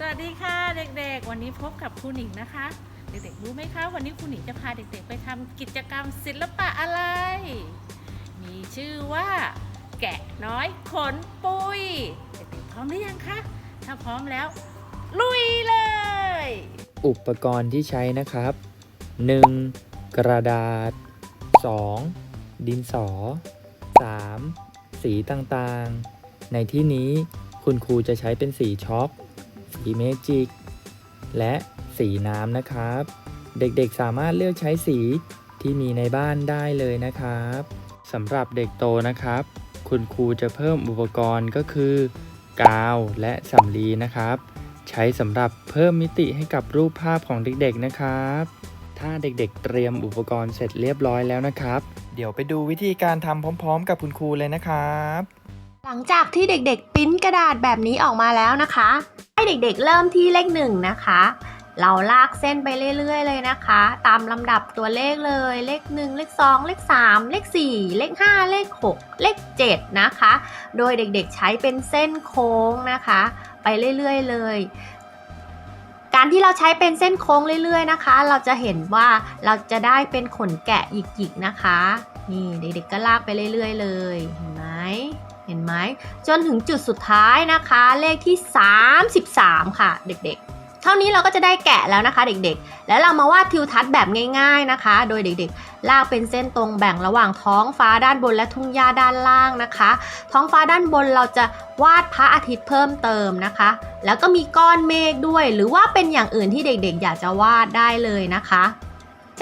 สวัสดีค่ะเด็กๆ วันนี้พบกับครูหนิงนะคะ เด็กๆรู้ไหมคะ วันนี้ครูหนิงจะพาเด็กๆ ไปทำกิจกรรมศิลปะอะไร มีชื่อว่า แกะน้อยขนปุยเด็กๆพร้อมหรือยังคะถ้าพร้อมแล้ว ลุยเลย อุปกรณ์ที่ใช้นะครับ 1. กระดาษ 2. ดินสอ 3. สีต่างๆ ในที่นี้คุณครูจะใช้เป็นสีช็อก สีเมจิกและสีน้ำนะครับ เด็กๆสามารถเลือกใช้สีที่มีในบ้านได้เลยนะครับสำหรับเด็กโตนะครับ คุณครูจะเพิ่มอุปกรณ์ก็คือ กาวและสำลีนะครับ ใช้สำหรับเพิ่มมิติให้กับรูปภาพของเด็กๆนะครับ ถ้าเด็กๆเตรียมอุปกรณ์เสร็จเรียบร้อยแล้วนะครับ เดี๋ยวไปดูวิธีการทำพร้อม ๆ กับคุณครูเลยนะครับ หลังจากที่เด็กๆ ปิ้นกระดาษแบบนี้ออกมาแล้วนะคะ ให้เด็กๆ เริ่มที่เลขหนึ่งนะคะ เราลากเส้นไปเรื่อยๆ เลยนะคะ ตามลำดับตัวเลขเลย เลขหนึ่งเลขสองเลขสามเลขสี่เลขห้าเลขหกเลขเจ็ดนะคะ โดยเด็กๆใช้เป็นเส้นโค้งนะคะ ไปเรื่อยๆ เลยการที่เราใช้เป็นเส้นโค้งเรื่อย ๆ นะคะ เราจะเห็นว่าเราจะได้เป็นขนแกะหยิกๆนะคะ นี่เด็กๆก็ลากไปเรื่อย ๆ เลย เห็นไหม เห็นไหมจนถึงจุดสุดท้ายนะคะ เลขที่ 33 ค่ะ เด็กๆ เท่านี้เราก็จะได้แกะแล้วนะคะ เด็กๆ แล้วเรามาวาดทิวทัศน์แบบง่ายๆนะคะ โดยเด็กๆ ลากเป็นเส้นตรงแบ่งระหว่างท้องฟ้าด้านบนและทุ่งหญ้าด้านล่างนะคะ ท้องฟ้าด้านบนเราจะวาดพระอาทิตย์เพิ่มเติมนะคะ แล้วก็มีก้อนเมฆด้วย หรือว่าเป็นอย่างอื่นที่เด็กๆ อยากจะวาดได้เลยนะคะ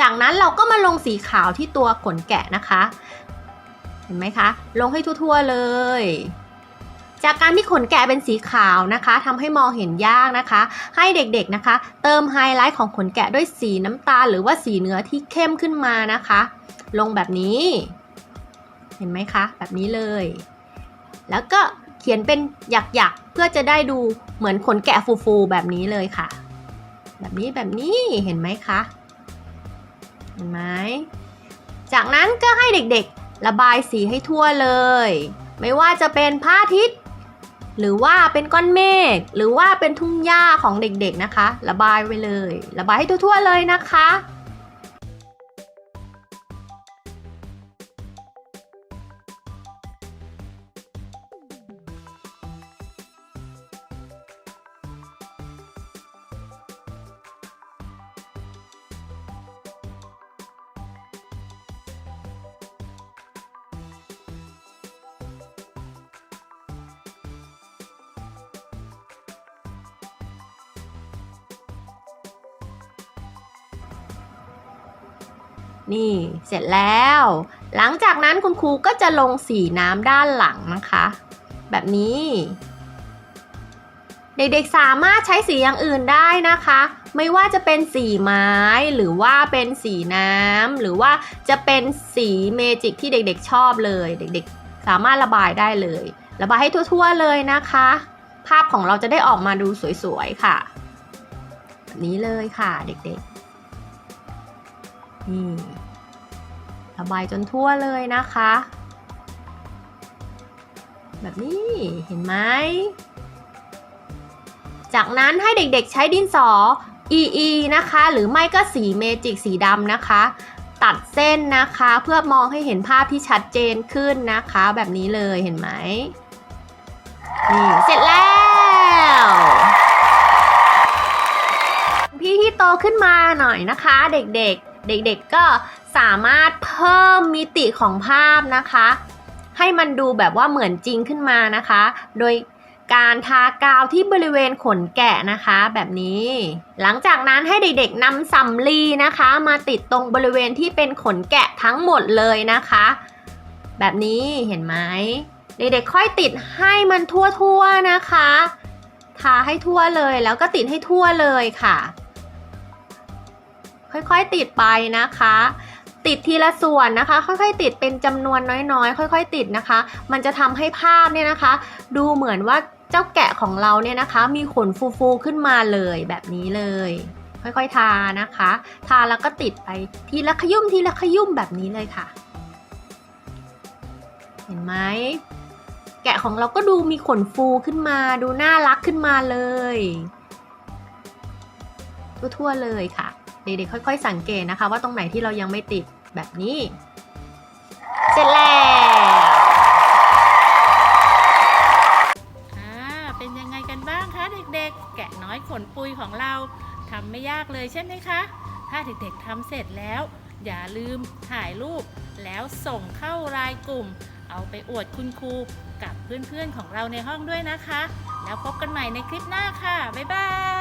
จากนั้นเราก็มาลงสีขาวที่ตัวขนแกะนะคะ เห็นไหมคะ ลงให้ทั่วๆเลย จากการที่ขนแกะเป็นสีขาวนะคะทำให้มองเห็นยากนะคะ ให้เด็กๆนะคะ เติมไฮไลท์ของขนแกะด้วยสีน้ำตาลหรือว่าสีเนื้อที่เข้มขึ้นมานะคะ ลงแบบนี้ เห็นไหมคะ แบบนี้เลย แล้วก็เขียนเป็นหยักๆเพื่อจะได้ดูเหมือนขนแกะฟูๆแบบนี้เลยค่ะ แบบนี้แบบนี้เห็นไหมคะเห็นไหมจากนั้นก็ให้เด็กๆ ระบายสีให้ทั่วเลย ไม่ว่าจะเป็นพระอาทิตย์หรือว่าเป็นก้อนเมฆหรือว่าเป็นทุ่งหญ้าของเด็กๆนะคะ ระบายไปเลย ระบายให้ทั่วๆเลยนะคะ นี่เสร็จแล้ว หลังจากนั้นคุณครูก็จะลงสีน้ำด้านหลังนะคะ แบบนี้ เด็กๆสามารถใช้สีอย่างอื่นได้นะคะ ไม่ว่าจะเป็นสีไม้หรือว่าเป็นสีน้ำหรือว่าจะเป็นสีเมจิกที่เด็กๆชอบเลย เด็กๆ สามารถระบายได้เลย ระบายให้ทั่วๆเลยนะคะ ภาพของเราจะได้ออกมาดูสวยๆค่ะ แบบนี้เลยค่ะเด็กๆ นี่ระบายจนทั่วเลยนะคะ แบบนี้เห็นไหม จากนั้นให้เด็กๆใช้ดินสอ EE นะคะ หรือไม่ก็สีเมจิกสีดำนะคะ ตัดเส้นนะคะเพื่อมองให้เห็นภาพที่ชัดเจนขึ้นนะคะ แบบนี้เลยเห็นไหมนี่เสร็จแล้วพี่ที่โตขึ้นมาหน่อยนะคะ เด็กๆ เด็กๆก็สามารถเพิ่มมิติของภาพนะคะ ให้มันดูแบบว่าเหมือนจริงขึ้นมานะคะ โดยการทากาวที่บริเวณขนแกะนะคะ แบบนี้ หลังจากนั้นให้เด็กๆนำสำลีนะคะ มาติดตรงบริเวณที่เป็นขนแกะทั้งหมดเลยนะคะ แบบนี้เห็นไหมเด็กๆค่อยติดให้มันทั่วๆนะคะ ทาให้ทั่วเลยแล้วก็ติดให้ทั่วเลยค่ะ ค่อยๆติดไปนะคะ ติดทีละส่วนนะคะ ค่อยๆ ติดเป็นจำนวนน้อยๆ ค่อย ๆ ติดนะคะ มันจะทำให้ภาพเนี่ยนะคะ ดูเหมือนว่าเจ้าแกะของเราเนี่ยนะคะ มีขนฟูๆขึ้นมาเลยแบบนี้เลย ค่อยๆทานะคะ ทาแล้วก็ติดไปทีละขยุ่มทีละขยุ่มแบบนี้เลยค่ะ เห็นไหมแกะของเราก็ดูมีขนฟูขึ้นมา ดูน่ารักขึ้นมาเลยทั่วๆเลยค่ะ เด็กๆค่อย ๆ สังเกตนะคะ ว่าตรงไหนที่เรายังไม่ติดแบบนี้ เสร็จแล้วอ่าเป็นยังไงกันบ้างคะเด็กๆ แกะน้อยขนปุยของเราทำไม่ยากเลยใช่ไหมคะ ถ้าเด็กๆทำเสร็จแล้ว อย่าลืมถ่ายรูป แล้วส่งเข้ารายกลุ่ม เอาไปอวดคุณครูกับเพื่อนๆของเราในห้องด้วยนะคะ แล้วพบกันใหม่ในคลิปหน้าค่ะ บ๊ายบาย